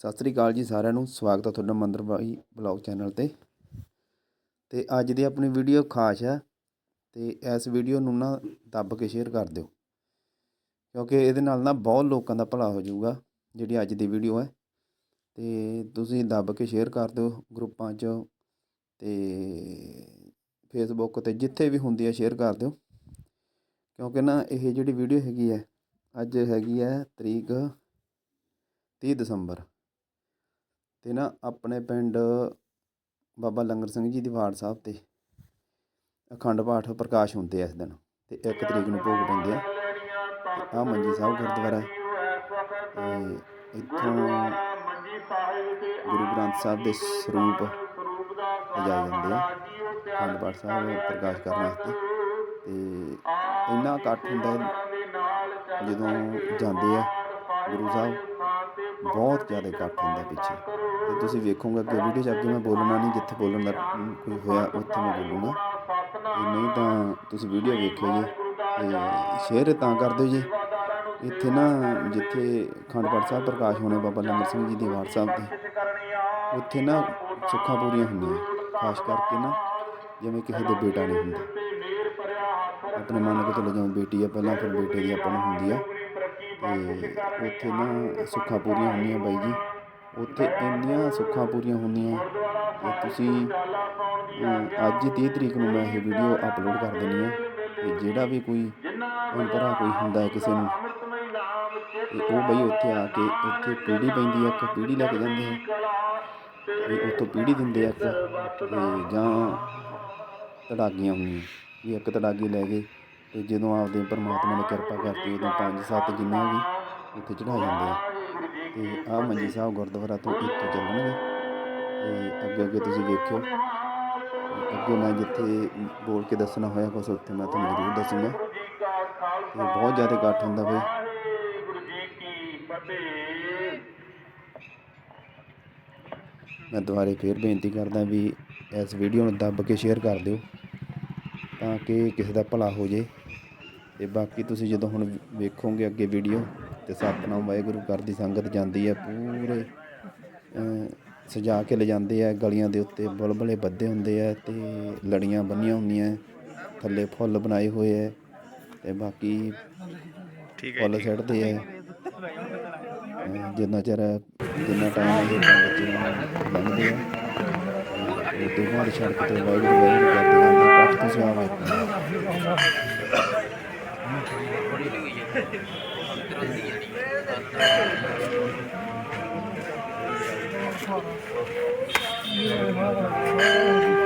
ਸਤਿ ਸ੍ਰੀ ਅਕਾਲ ਜੀ ਸਾਰਿਆਂ ਨੂੰ, ਸਵਾਗਤ ਹੈ ਤੁਹਾਡਾ ਮੰਦਰ ਬਾਈ ਬਲੌਗ ਚੈਨਲ ਤੇ। ਤੇ ਅੱਜ ਦੀ ਆਪਣੀ ਵੀਡੀਓ ਖਾਸ ਹੈ ਤੇ ਇਸ ਵੀਡੀਓ ਨੂੰ ਨਾ ਦੱਬ ਕੇ ਸ਼ੇਅਰ ਕਰ ਦਿਓ, ਕਿਉਂਕਿ ਇਹਦੇ ਨਾਲ ਨਾ ਬਹੁਤ ਲੋਕਾਂ ਦਾ ਭਲਾ ਹੋ ਜਾਊਗਾ, ਜਿਹੜੀ ਅੱਜ ਦੀ ਵੀਡੀਓ ਹੈ। ਤੇ ਤੁਸੀਂ ਦੱਬ ਕੇ ਸ਼ੇਅਰ ਕਰ ਦਿਓ ਗਰੁੱਪਾਂ 'ਚ ਤੇ ਫੇਸਬੁੱਕ ਤੇ ਜਿੱਥੇ ਵੀ ਹੁੰਦੀ ਹੈ ਸ਼ੇਅਰ ਕਰ ਦਿਓ, ਕਿਉਂਕਿ ਨਾ ਇਹ ਜਿਹੜੀ ਵੀਡੀਓ ਹੈਗੀ ਹੈ, ਅੱਜ ਹੈਗੀ ਹੈ ਤਰੀਕ 30 ਦਸੰਬਰ। ਅਤੇ ਨਾ ਆਪਣੇ ਪਿੰਡ ਬਾਬਾ ਲੰਗਰ ਸਿੰਘ ਜੀ ਦੀ ਵਾਰਡ ਸਾਹਿਬ ਤੇ ਅਖੰਡ ਪਾਠ ਪ੍ਰਕਾਸ਼ ਹੁੰਦੇ ਆ ਇਸ ਦਿਨ ਅਤੇ ਇੱਕ ਤਰੀਕ ਨੂੰ ਭੋਗ ਪੈਂਦੇ ਆ। ਆ ਮੰਜੀ ਸਾਹਿਬ ਗੁਰਦੁਆਰਾ ਹੈ। ਤੇ ਇੱਥੋਂ ਗੁਰੂ ਗ੍ਰੰਥ ਸਾਹਿਬ ਦੇ ਸਰੂਪ ਲਿਜਾਏ ਜਾਂਦੇ ਆ। ਅਖੰਡ ਪਾਠ ਸਾਹਿਬ ਪ੍ਰਕਾਸ਼ ਕਰਨ ਵਾਸਤੇ। ਤੇ ਇੰਨਾ ਇਕੱਠ ਹੁੰਦਾ ਜਦੋਂ ਜਾਂਦੇ ਆ ਗੁਰੂ ਸਾਹਿਬ ਬਹੁਤ ਜ਼ਿਆਦਾ ਇਕੱਠ ਹੁੰਦਾ ਪਿੱਛੇ ਤੇ ਤੁਸੀਂ ਵੇਖੋਗੇ ਅੱਗੇ ਵੀਡੀਓ 'ਚ ਅੱਗੇ ਮੈਂ ਬੋਲਣਾ ਨਹੀਂ, ਜਿੱਥੇ ਬੋਲਣ ਦਾ ਕੋਈ ਹੋਇਆ, ਉੱਥੇ ਮੈਂ ਬੋਲੂੰਗਾ। ਤੇ ਨਹੀਂ ਤਾਂ ਤੁਸੀਂ ਵੀਡੀਓ ਵੇਖਿਓ ਜੀ। ਤੇ ਸ਼ੇਅਰ ਤਾਂ ਕਰ ਦਿਓ ਜੀ। ਇੱਥੇ ਨਾ ਜਿੱਥੇ ਅਖੰਡ ਪਾਠ ਸਾਹਿਬ ਪ੍ਰਕਾਸ਼ ਹੋਣੇ ਬਾਬਾ ਲੰਗਰ ਸਿੰਘ ਜੀ ਦੀ ਵਾਰ ਸਾਹਿਬ ਤੇ ਉੱਥੇ ਨਾ ਸੁੱਖਾਂ ਪੂਰੀਆਂ ਹੁੰਦੀਆਂ। ਖਾਸ ਕਰਕੇ ਨਾ ਜਿਵੇਂ ਕਿਸੇ ਦੇ ਬੇਟਾ ਨਹੀਂ ਹੁੰਦਾ। ਆਪਣੇ ਮਨ ਕੇ ਚਲੇ ਜਾਓ ਬੇਟੀ ਆ, ਪਹਿਲਾਂ ਫਿਰ ਬੇਟੇ ਦੀ ਆਪਾਂ ਨੂੰ ਹੁੰਦੀ ਆ। ਤੇ ਉੱਥੇ ਨਾ ਸੁੱਖਾਂ ਪੂਰੀਆਂ ਹੁੰਦੀਆਂ ਬਾਈ ਜੀ। ਉੱਥੇ ਇੰਨੀਆਂ ਸੁੱਖਾਂ ਪੂਰੀਆਂ ਹੁੰਦੀਆਂ ਕਿ ਤੁਸੀਂ ਅੱਜ ਹੀ 30 ਤਰੀਕ ਨੂੰ ਮੈਂ ਇਹ ਵੀਡੀਓ ਅਪਲੋਡ ਕਰ ਦੇਣੀ ਹੈ ਤੇ ਜਿਹੜਾ ਵੀ ਕੋਈ ਭੈਣ ਕੋਈ ਹੁੰਦਾ ਹੈ ਕਿਸੇ ਨੂੰ, ਤੇ ਉਹ ਬਈ ਉੱਥੇ ਆ ਕੇ ਉੱਥੇ ਪੀੜੀ ਪੈਂਦੀ ਆ, ਇੱਕ ਪੀੜੀ ਲੈ ਕੇ ਜਾਂਦੇ ਆ। ਵੀ ਉੱਥੋਂ ਪੀੜੀ ਦਿੰਦੇ ਆ ਇੱਕ ਤੇ ਜਾਂ ਤੜਾਗੀਆਂ ਹੁੰਦੀਆਂ, ਵੀ ਇੱਕ ਤੜਾਗੀ ਲੈ ਗਏ ਤੇ ਜਦੋਂ ਆਪਦੇ ਪਰਮਾਤਮਾ ਨੇ ਕਿਰਪਾ ਕਰਤੀ, ਉਦੋਂ ਪੰਜ, ਸੱਤ ਜਿੰਨੇ ਵੀ ਉੱਥੇ ਚੜਾ ਜਾਂਦੇ ਆ। ਤੇ ਆਹ ਮੰਜੀ ਸਾਹਿਬ ਗੁਰਦੁਆਰਾ ਤੋਂ ਇੱਥੇ ਚੱਲਣਗੇ। ਤੇ ਅੱਗੇ ਅੱਗੇ ਤੁਸੀਂ ਵੇਖਿਓ। ਤੇ ਅੱਗੇ ਮੈਂ ਜਿੱਥੇ ਬੋਲ ਕੇ ਦੱਸਣਾ ਹੋਇਆ ਕੁਛ, ਉੱਥੇ ਮੈਂ ਤੁਹਾਨੂੰ ਜ਼ਰੂਰ ਦੱਸੂੰਗਾ। ਤੇ ਬਹੁਤ ਜ਼ਿਆਦਾ ਇਕੱਠ ਹੁੰਦਾ ਬਈ। ਮੈਂ ਦੁਬਾਰੇ ਫੇਰ ਬੇਨਤੀ ਕਰਦਾ ਵੀ ਇਸ ਵੀਡੀਓ ਨੂੰ ਦੱਬ ਕੇ ਸ਼ੇਅਰ ਕਰ ਦਿਓ, ਤਾਂ ਕਿ ਕਿਸੇ ਦਾ ਭਲਾ ਹੋ ਜੇ। ਤੇ ਬਾਕੀ ਤੁਸੀਂ ਜਦੋਂ ਹੁਣ ਵੇਖੋਗੇ ਅੱਗੇ ਵੀਡੀਓ ਤੇ ਸਤਨਾਮ ਵਾਹਿਗੁਰੂ ਕਰਦੀ ਸੰਗਤ ਜਾਂਦੀ ਹੈ ਪੂਰੇ ਸਜਾ ਕੇ ਲਿਜਾਂਦੇ ਆ ਗਲੀਆਂ ਦੇ ਉੱਤੇ ਬੁਲਬੁਲੇ ਬੱਧੇ ਹੁੰਦੇ ਆ ਤੇ ਲੜੀਆਂ ਬੰਨੀਆਂ ਹੁੰਦੀਆਂ ਥੱਲੇ ਫੁੱਲ ਬਣਾਏ ਹੋਏ ਆ ਤੇ ਬਾਕੀ ਫੁੱਲ ਛੱਡਦੇ ਆ। ਅਹ, ਜਿੰਨਾ ਚਿਰ ਜਿੰਨਾ ਟਾਈਮ ਇਹ ਬੱਚੇ ਲੰਘਦੇ ਆ ਤੇ ਬਾਅਦ ਸੜਕ ਤੇ ਵਾਹਿਗੁਰੂ ਵਾਹਿਗੁਰੂ ਕਰਦੇ ਜਾਂਦੇ ਕੱਟ ਤੁਸੀਂ ਆ ਵੇਖੋ ਸਤਨਾਮ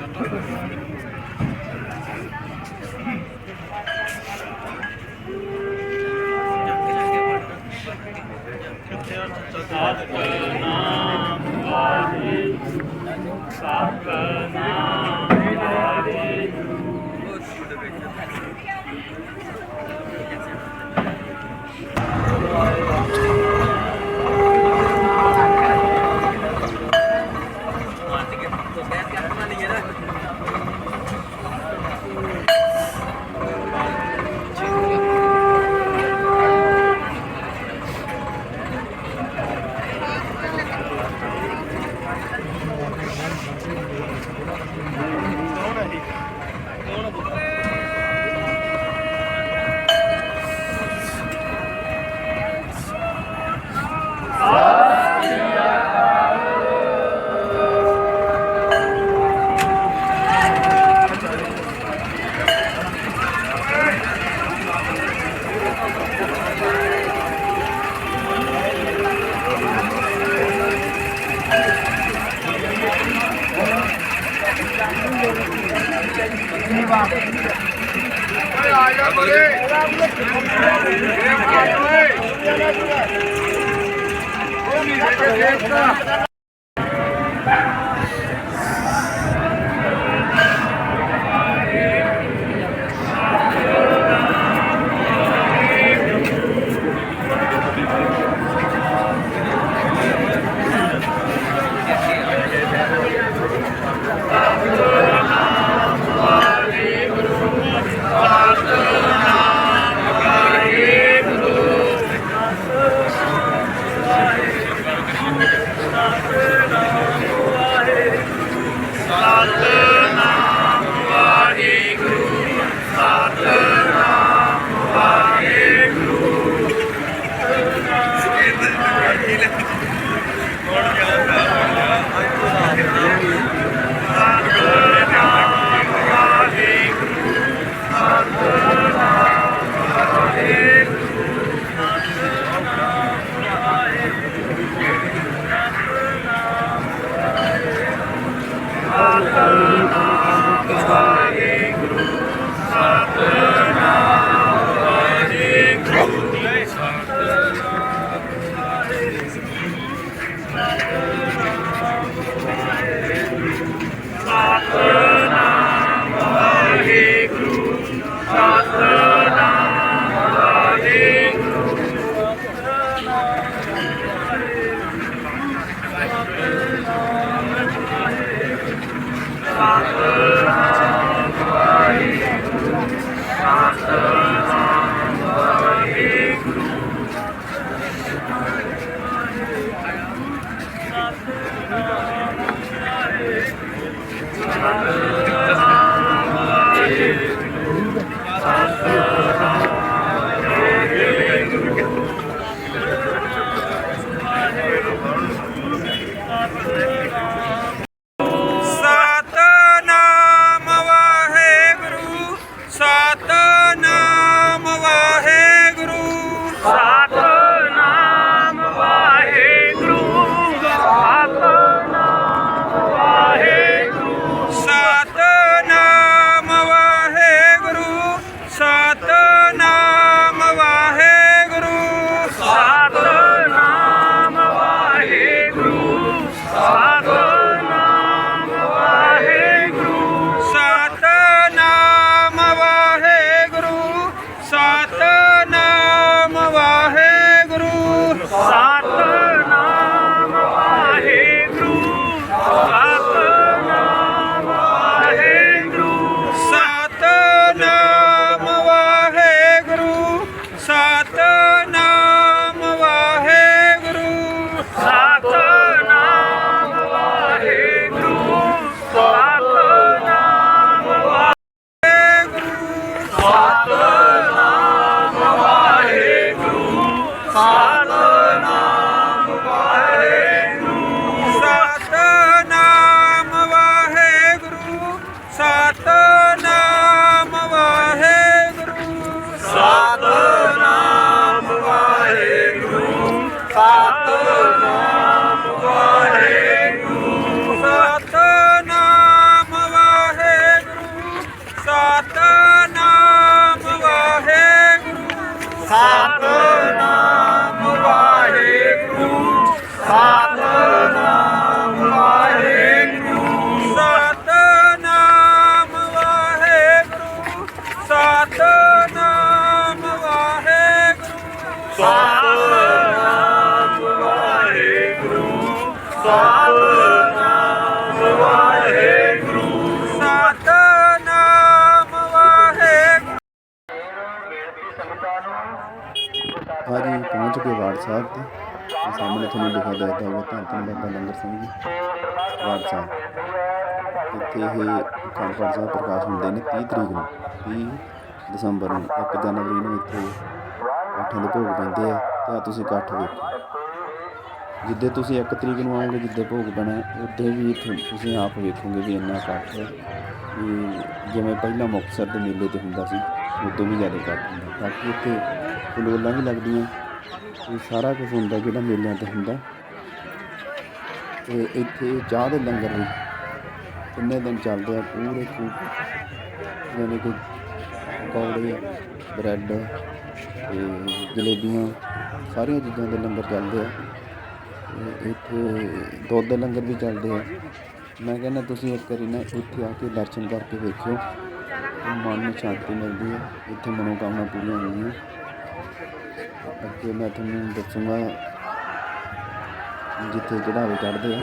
ちょっと。ਸਾਹਿਬ ਤੇ ਸਾਹਮਣੇ ਤੁਹਾਨੂੰ ਲਿਖਿਆ ਦਿਖਦਾ ਹੋਊਗਾ ਧੰਨ ਧੰਨ ਬਾਬਾ ਲੰਗਰ ਸਿੰਘ ਜੀ ਵਾਰਡ ਸਾਹਿਬ। ਇੱਥੇ ਇਹ ਅਖੰਡ ਪਾਠ ਪ੍ਰਕਾਸ਼ ਹੁੰਦੇ ਨੇ 30 ਤਰੀਕ ਨੂੰ 30 ਦਸੰਬਰ ਨੂੰ। 1 ਜਨਵਰੀ ਨੂੰ ਇੱਥੇ ਇਕੱਠਾਂ ਦੇ ਭੋਗ ਪੈਂਦੇ ਆ, ਤਾਂ ਤੁਸੀਂ ਇਕੱਠ ਵੇਖੋ। ਜਿੱਦੇ ਤੁਸੀਂ 1 ਤਰੀਕ ਨੂੰ ਆਓਗੇ, ਜਿੱਦੇ ਭੋਗ ਪੈਣਾ ਉੱਦੇ ਵੀ ਤੁਸੀਂ ਆਪ ਵੇਖੋਗੇ ਵੀ ਇੰਨਾ ਇਕੱਠ ਹੈ। ਵੀ ਜਿਵੇਂ ਪਹਿਲਾਂ ਮੁਕਤਸਰ ਦੇ ਮੇਲੇ ਤੇ ਹੁੰਦਾ ਸੀ, ਉਦੋਂ ਵੀ ਜ਼ਿਆਦਾ ਇਕੱਠ ਹੁੰਦਾ। ਬਾਕੀ ਇੱਥੇ ਫਲੋਲਾਂ ਵੀ ਲੱਗਦੀਆਂ ਇਹ ਸਾਰਾ ਕੁਝ ਹੁੰਦਾ ਜਿਹੜਾ ਮੇਲਿਆਂ ਤੇ ਹੁੰਦਾ। ਤੇ ਇੱਥੇ ਚਾਹ ਦੇ ਲੰਗਰ ਵੀ ਕਿੰਨੇ ਦਿਨ ਚੱਲਦੇ ਆ, ਪੂਰੇ ਪੂਰੇ ਯਾਨੀ ਕਿ ਪਕੌੜੇ, ਬ੍ਰੈਡ ਤੇ ਜਲੇਬੀਆਂ, ਸਾਰੀਆਂ ਚੀਜ਼ਾਂ ਦੇ ਲੰਗਰ ਚੱਲਦੇ ਆ। ਇੱਥੇ ਦੁੱਧ ਦੇ ਲੰਗਰ ਵੀ ਚੱਲਦੇ ਆ। ਮੈਂ ਕਹਿੰਦਾ ਤੁਸੀਂ ਇੱਕ ਵਾਰੀ ਨਾ ਇੱਥੇ ਆ ਕੇ ਦਰਸ਼ਨ ਕਰਕੇ ਵੇਖਿਓ। ਮਨ ਨੂੰ ਸ਼ਾਂਤੀ ਮਿਲਦੀ ਹੈ ਇੱਥੇ ਮਨੋਕਾਮਨਾ ਪੂਰੀਆਂ ਹੁੰਦੀਆਂ ਅੱਗੇ ਮੈਂ ਤੁਹਾਨੂੰ ਦੱਸੂੰਗਾ ਜਿੱਥੇ ਚੜਾਵੇ ਚੜ੍ਹਦੇ ਆ।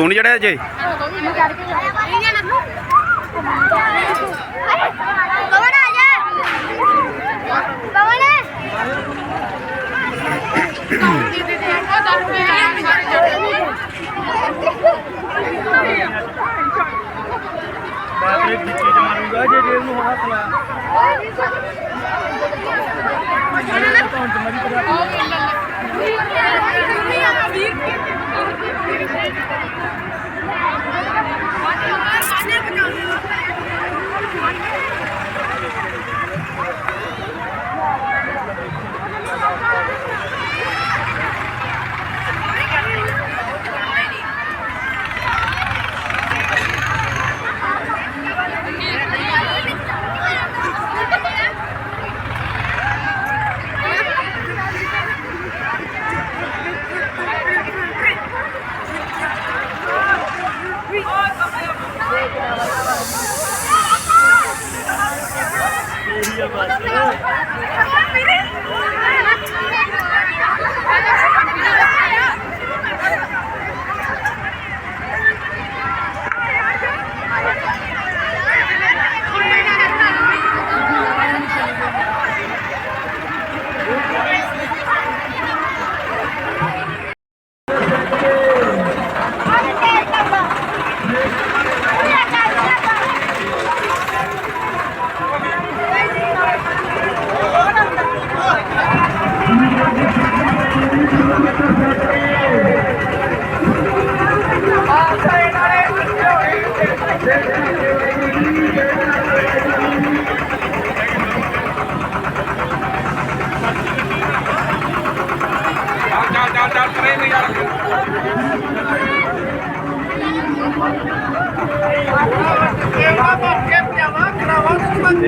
ਤੂੰ ਨਹੀਂ ਚੜਿਆ ਅਜੇ? ਕਵਨ ਆ Yeah.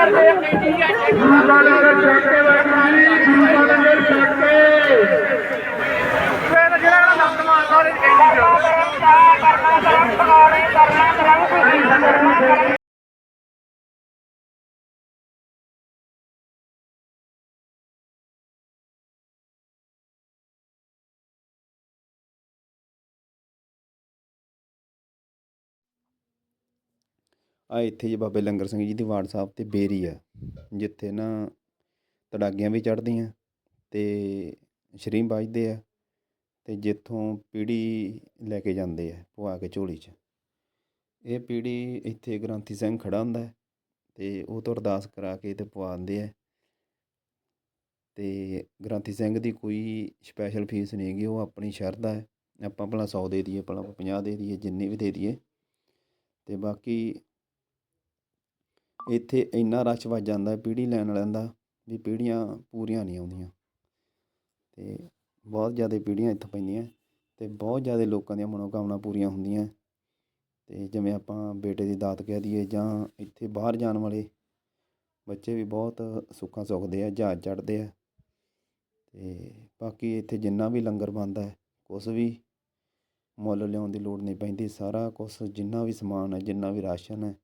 ਦਾ ਦੇ ਕੀਤੀ ਹੈ ਆ ਇੱਥੇ ਜੀ ਬਾਬੇ ਲੰਗਰ ਸਿੰਘ ਜੀ ਦੀ ਵਾਰਡ ਸਾਹਿਬ ਤੇ ਬੇਰੀ ਆ, ਜਿੱਥੇ ਨਾ ਤੜਾਗੀਆਂ ਵੀ ਚੜ੍ਹਦੀਆਂ ਅਤੇ ਸ਼ਰੀਂ ਵੱਜਦੇ ਆ ਅਤੇ ਜਿੱਥੋਂ ਪੀੜੀ ਲੈ ਕੇ ਜਾਂਦੇ ਆ ਪਵਾ ਕੇ ਝੋਲੀ 'ਚ। ਇਹ ਪੀੜੀ ਇੱਥੇ ਗ੍ਰੰਥੀ ਸਿੰਘ ਖੜਾ ਹੁੰਦਾ ਅਤੇ ਉਹ ਤੋਂ ਅਰਦਾਸ ਕਰਾ ਕੇ ਅਤੇ ਪਵਾ ਦਿੰਦੇ ਆ। ਤੇ ਗ੍ਰੰਥੀ ਸਿੰਘ ਦੀ ਕੋਈ ਸਪੈਸ਼ਲ ਫੀਸ ਨਹੀਂ ਹੈਗੀ, ਉਹ ਆਪਣੀ ਸ਼ਰਧਾ ਹੈ। ਆਪਾਂ ਭਲਾ 100 ਦੇ ਦਈਏ, ਭਲਾ 50 ਦੇ ਦਈਏ, ਜਿੰਨੀ ਵੀ ਦੇ ਦਈਏ। ਤੇ ਬਾਕੀ ਇੱਥੇ ਇੰਨਾ ਰਸ਼ ਵੱਜ ਜਾਂਦਾ ਪੀੜ੍ਹੀ ਲੈਣ ਵਾਲਿਆਂ ਦਾ, ਵੀ ਪੀੜ੍ਹੀਆਂ ਪੂਰੀਆਂ ਨਹੀਂ ਆਉਂਦੀਆਂ। ਅਤੇ ਬਹੁਤ ਜ਼ਿਆਦਾ ਪੀੜ੍ਹੀਆਂ ਇੱਥੇ ਪੈਂਦੀਆਂ ਅਤੇ ਬਹੁਤ ਜ਼ਿਆਦਾ ਲੋਕਾਂ ਦੀਆਂ ਮਨੋਕਾਮਨਾ ਪੂਰੀਆਂ ਹੁੰਦੀਆਂ। ਅਤੇ ਜਿਵੇਂ ਆਪਾਂ ਬੇਟੇ ਦੀ ਦਾਤ ਕਹਿ ਦਈਏ ਜਾਂ ਇੱਥੇ ਬਾਹਰ ਜਾਣ ਵਾਲੇ, ਬੱਚੇ ਵੀ ਬਹੁਤ ਸੁੱਖਾਂ ਸੁੱਖਦੇ ਆ, ਜਹਾਜ਼ ਚੜ੍ਹਦੇ ਆ। ਅਤੇ ਬਾਕੀ ਇੱਥੇ ਜਿੰਨਾ ਵੀ ਲੰਗਰ ਬਣਦਾ, ਕੁਛ ਵੀ ਮੁੱਲ ਲਿਆਉਣ ਦੀ ਲੋੜ ਨਹੀਂ ਪੈਂਦੀ, ਸਾਰਾ ਕੁਛ ਜਿੰਨਾ ਵੀ ਸਮਾਨ ਹੈ, ਜਿੰਨਾ ਵੀ ਰਾਸ਼ਨ ਹੈ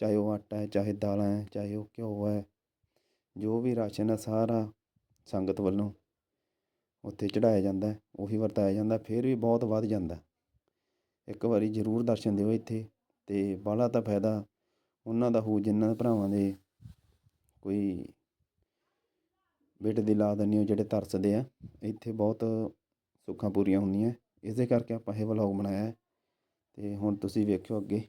ਚਾਹੇ ਉਹ ਆਟਾ ਹੈ, ਚਾਹੇ ਦਾਲਾਂ ਹੈ, ਚਾਹੇ ਉਹ ਘਿਓ ਹੈ, ਜੋ ਵੀ ਰਾਸ਼ਨ ਹੈ, ਸਾਰਾ ਸੰਗਤ ਵੱਲੋਂ ਉੱਥੇ ਚੜ੍ਹਾਇਆ ਜਾਂਦਾ ਉਹੀ ਵਰਤਾਇਆ ਜਾਂਦਾ, ਫਿਰ ਵੀ ਬਹੁਤ ਵੱਧ ਜਾਂਦਾ ਇੱਕ ਵਾਰੀ ਜ਼ਰੂਰ ਦਰਸ਼ਨ ਦਿਓ ਇੱਥੇ ਅਤੇ ਬਾਹਲਾ ਤਾਂ ਫਾਇਦਾ ਉਹਨਾਂ ਦਾ ਹੋ ਜਿਨ੍ਹਾਂ ਭਰਾਵਾਂ ਦੇ ਕੋਈ ਬੇਟੇ ਦੀ ਲਾਦ ਨਹੀਂ ਉਹ ਜਿਹੜੇ ਤਰਸਦੇ ਆ, ਇੱਥੇ ਬਹੁਤ ਸੁੱਖਾਂ ਪੂਰੀਆਂ ਹੁੰਦੀਆਂ, ਇਸੇ ਕਰਕੇ ਆਪਾਂ ਇਹ ਵਲੌਗ ਬਣਾਇਆ ਹੈ ਤੇ ਹੁਣ ਤੁਸੀਂ ਵੇਖਿਓ ਅੱਗੇ।